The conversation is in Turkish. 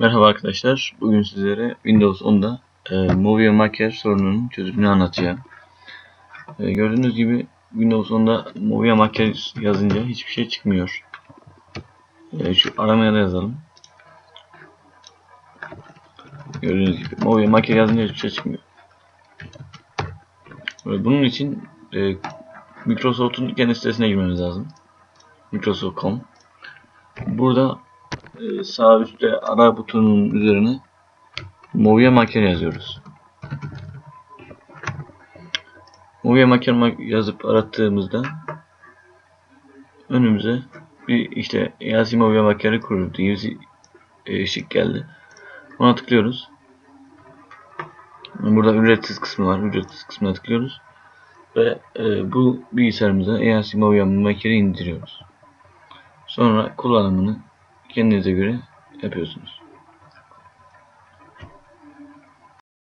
Merhaba arkadaşlar. Bugün sizlere Windows 10'da e, Movie Maker sorununun çözümünü anlatacağım. E, gördüğünüz gibi Windows 10'da Movie Maker yazınca hiçbir şey çıkmıyor. E, şu aramaya da yazalım. Gördüğünüz gibi Movie Maker yazınca hiçbir şey çıkmıyor. E, bunun için e, Microsoft'un kendi sitesine girmemiz lazım. Microsoft.com Burada sağ üstte ara butonunun üzerine Movie Maker yazıyoruz. Movie Maker ma- yazıp arattığımızda önümüze bir işte Yasi Movie Maker'i kurur diye bir ışık geldi. Ona tıklıyoruz. Burada ücretsiz kısmı var. Ücretsiz kısmına tıklıyoruz. Ve e, bu bilgisayarımıza EAC Movie Maker'i indiriyoruz. Sonra kullanımını kendinize göre yapıyorsunuz.